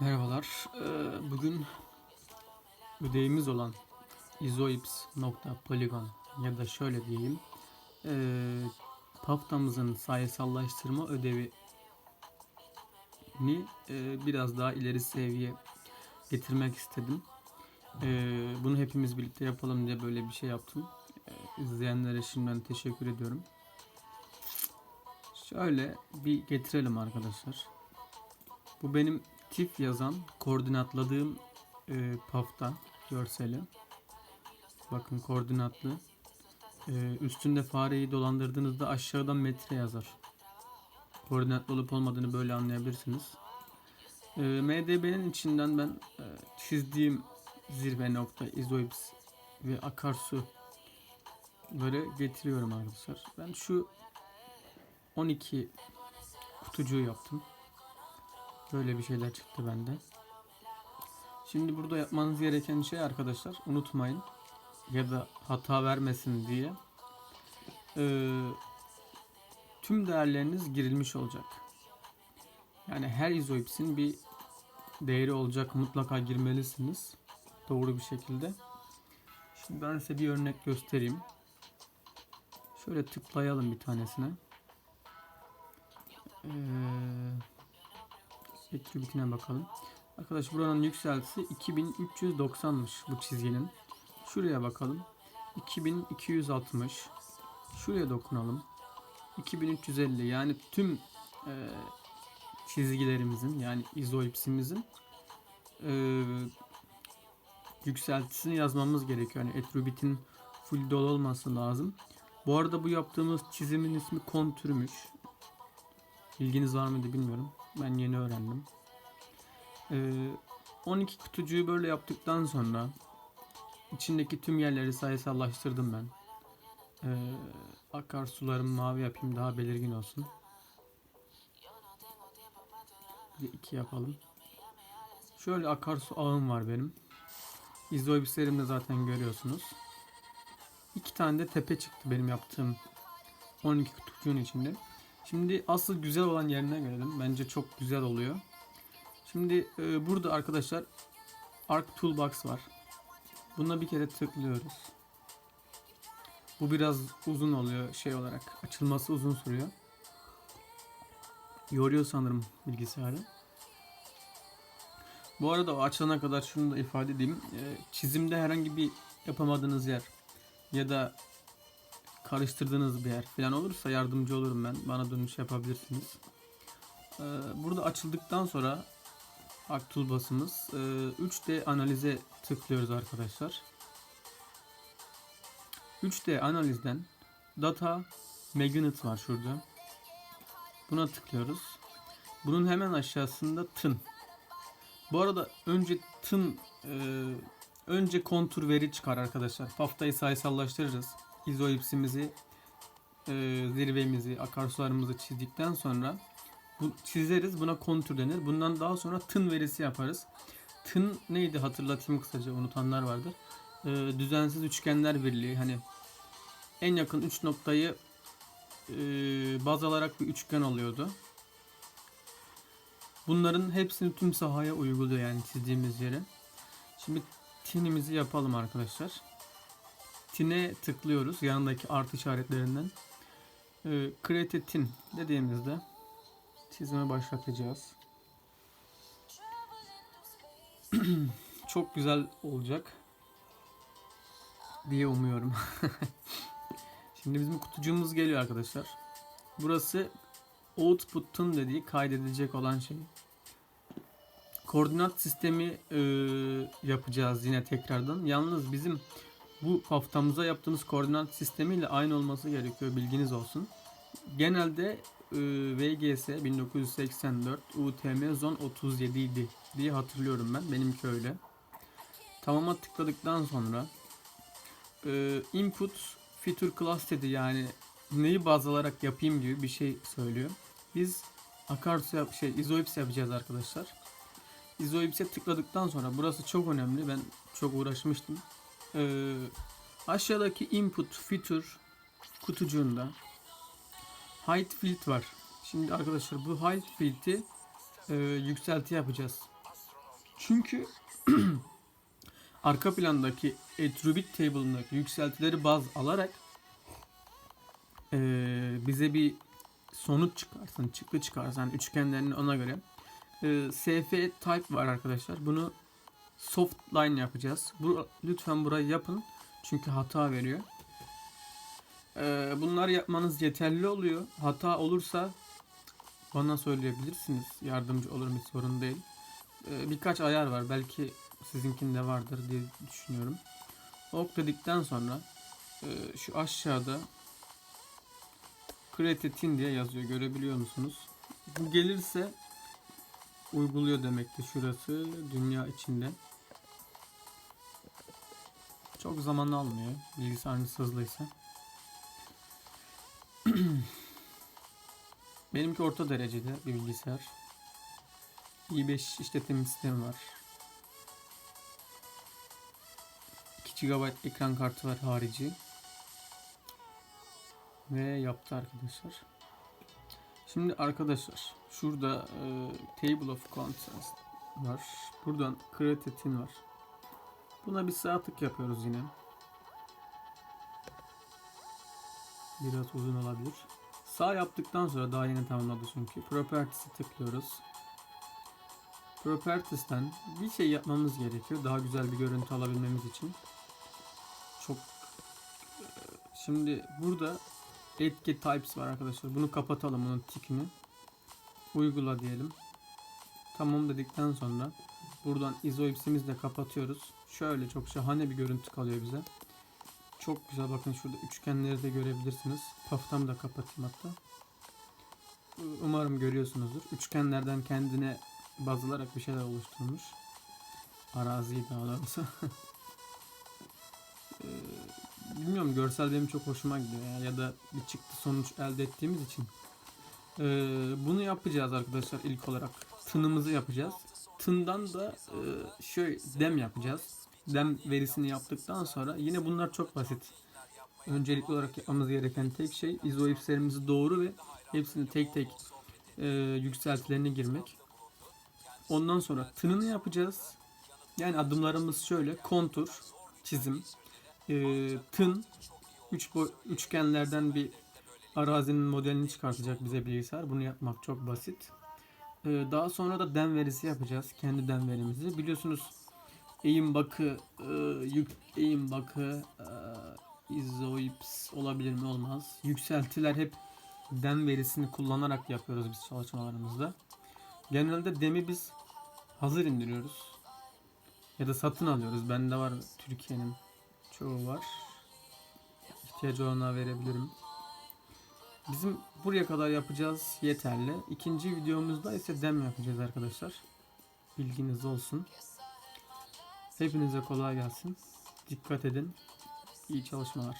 Merhabalar. Ee, Bugün ödevimiz olan izoips.polygon ya da şöyle diyeyim ee, haftamızın sayısallaştırma ödevini ee, biraz daha ileri seviye getirmek istedim. Bunu hepimiz birlikte yapalım diye böyle bir şey yaptım. İzleyenlere şimdiden teşekkür ediyorum. Şöyle bir getirelim arkadaşlar. Bu benim tif yazan koordinatladığım e, pafta görseli. Bakın koordinatlı. E, üstünde fareyi dolandırdığınızda aşağıdan metre yazar. Koordinatlı olup olmadığını böyle anlayabilirsiniz. E, MDB'nin içinden ben e, çizdiğim zirve nokta izoips ve akarsu böyle getiriyorum arkadaşlar. Ben şu 12 kutucuğu yaptım. Böyle bir şeyler çıktı bende. Şimdi burada yapmanız gereken şey arkadaşlar unutmayın ya da hata vermesin diye eee, tüm değerleriniz girilmiş olacak. Yani her izoipsin bir değeri olacak mutlaka girmelisiniz doğru bir şekilde. Şimdi ben size bir örnek göstereyim. Şöyle tıklayalım bir tanesine. Eee Attribute'ine bakalım. Arkadaş buranın yükseltisi 2390'mış bu çizginin. Şuraya bakalım. 2260. Şuraya dokunalım. 2350 yani tüm e, çizgilerimizin yani izoipsimizin e, yükseltisini yazmamız gerekiyor. Yani attribute'in full dolu olması lazım. Bu arada bu yaptığımız çizimin ismi kontürmüş. Bilginiz var mıydı bilmiyorum. Ben yeni öğrendim. Ee, 12 kutucuğu böyle yaptıktan sonra içindeki tüm yerleri sayısallaştırdım ben. Ee, akarsularımı mavi yapayım daha belirgin olsun. Bir iki yapalım. Şöyle akarsu ağım var benim. İzoibislerimde zaten görüyorsunuz. İki tane de tepe çıktı benim yaptığım 12 kutucuğun içinde. Şimdi asıl güzel olan yerine gelelim. Bence çok güzel oluyor. Şimdi e, burada arkadaşlar Arc Toolbox var. Buna bir kere tıklıyoruz. Bu biraz uzun oluyor şey olarak. Açılması uzun sürüyor. Yoruyor sanırım bilgisayarı. Bu arada o açılana kadar şunu da ifade edeyim. E, çizimde herhangi bir yapamadığınız yer ya da karıştırdığınız bir yer falan olursa yardımcı olurum ben. Bana dönüş yapabilirsiniz. Ee, burada açıldıktan sonra Aktul basımız 3D analize tıklıyoruz arkadaşlar. 3D analizden data magnet var şurada. Buna tıklıyoruz. Bunun hemen aşağısında tın. Bu arada önce tın e, önce kontur veri çıkar arkadaşlar. Paftayı sayısallaştırırız izoipsimizi, e, zirvemizi, akarsularımızı çizdikten sonra bu çizeriz. Buna kontür denir. Bundan daha sonra tın verisi yaparız. Tın neydi hatırlatayım kısaca unutanlar vardır. E, düzensiz üçgenler birliği. Hani en yakın üç noktayı e, baz alarak bir üçgen oluyordu. Bunların hepsini tüm sahaya uyguluyor yani çizdiğimiz yere. Şimdi tinimizi yapalım arkadaşlar. Tine tıklıyoruz yanındaki artı işaretlerinden. Ee, create tin dediğimizde çizime başlatacağız. Çok güzel olacak diye umuyorum. Şimdi bizim kutucuğumuz geliyor arkadaşlar. Burası output'un dediği kaydedilecek olan şey. Koordinat sistemi e, yapacağız yine tekrardan. Yalnız bizim bu haftamıza yaptığımız koordinat sistemiyle aynı olması gerekiyor bilginiz olsun. Genelde e, VGS 1984 UTM zon 37 idi diye hatırlıyorum ben. Benimki öyle. Tamama tıkladıktan sonra e, input feature class dedi yani neyi baz alarak yapayım gibi bir şey söylüyor. Biz akarsu yap şey izoips yapacağız arkadaşlar. Izoips'e tıkladıktan sonra burası çok önemli. Ben çok uğraşmıştım. Ee, aşağıdaki input feature kutucuğunda height field var. Şimdi arkadaşlar bu height field'i e, yükselti yapacağız. Çünkü arka plandaki Attribute table'ındaki yükseltileri baz alarak eee, bize bir sonuç çıkarsın, çıktı çıkarsın yani üçgenlerini ona göre. Eee, SF type var arkadaşlar. Bunu soft line yapacağız. Bu, lütfen burayı yapın. Çünkü hata veriyor. Eee bunlar yapmanız yeterli oluyor. Hata olursa bana söyleyebilirsiniz. Yardımcı olurum hiç sorun değil. Eee, birkaç ayar var. Belki sizinkinde vardır diye düşünüyorum. Ok dedikten sonra eee, şu aşağıda Createtin diye yazıyor. Görebiliyor musunuz? Bu gelirse uyguluyor demektir şurası dünya içinde. Çok zaman almıyor bilgisayarınız hızlıysa. Benimki orta derecede bir bilgisayar. i5 işletim sistemi var. 2 GB ekran kartı var harici. Ve yaptı arkadaşlar. Şimdi arkadaşlar şurada e, Table of Contents var. Buradan Create'in var. Buna bir sağ tık yapıyoruz yine. Biraz uzun olabilir. Sağ yaptıktan sonra daha yeni tamamladı çünkü. Properties'i tıklıyoruz. Properties'ten bir şey yapmamız gerekiyor. Daha güzel bir görüntü alabilmemiz için. Çok e, şimdi burada etki types var arkadaşlar. Bunu kapatalım bunun tikini. Uygula diyelim. Tamam dedikten sonra buradan izoipsimizi de kapatıyoruz. Şöyle çok şahane bir görüntü kalıyor bize. Çok güzel bakın şurada üçgenleri de görebilirsiniz. Paftamı da kapatayım hatta. Umarım görüyorsunuzdur. Üçgenlerden kendine baz alarak bir şeyler oluşturmuş. Araziyi daha doğrusu. Bilmiyorum görsel benim çok hoşuma gidiyor ya, ya da bir çıktı sonuç elde ettiğimiz için. Ee, bunu yapacağız arkadaşlar ilk olarak. Tınımızı yapacağız. Tından da e, şöyle dem yapacağız. Dem verisini yaptıktan sonra yine bunlar çok basit. Öncelikli olarak yapmamız gereken tek şey izoipslerimizi doğru ve hepsini tek tek e, yükseltilerine girmek. Ondan sonra tınını yapacağız. Yani adımlarımız şöyle. Kontur, çizim, e, tın, üç boy, üçgenlerden bir arazinin modelini çıkartacak bize bilgisayar. Bunu yapmak çok basit. E, daha sonra da dem verisi yapacağız. Kendi dem verimizi. Biliyorsunuz eğim bakı, e, yük, eğim bakı, e, izoips olabilir mi olmaz. Yükseltiler hep dem verisini kullanarak yapıyoruz biz çalışmalarımızda. Genelde demi biz hazır indiriyoruz. Ya da satın alıyoruz. Bende var Türkiye'nin çoğu var. İhtiyacı olana verebilirim. Bizim buraya kadar yapacağız yeterli. İkinci videomuzda ise dem yapacağız arkadaşlar. Bilginiz olsun. Hepinize kolay gelsin. Dikkat edin. İyi çalışmalar.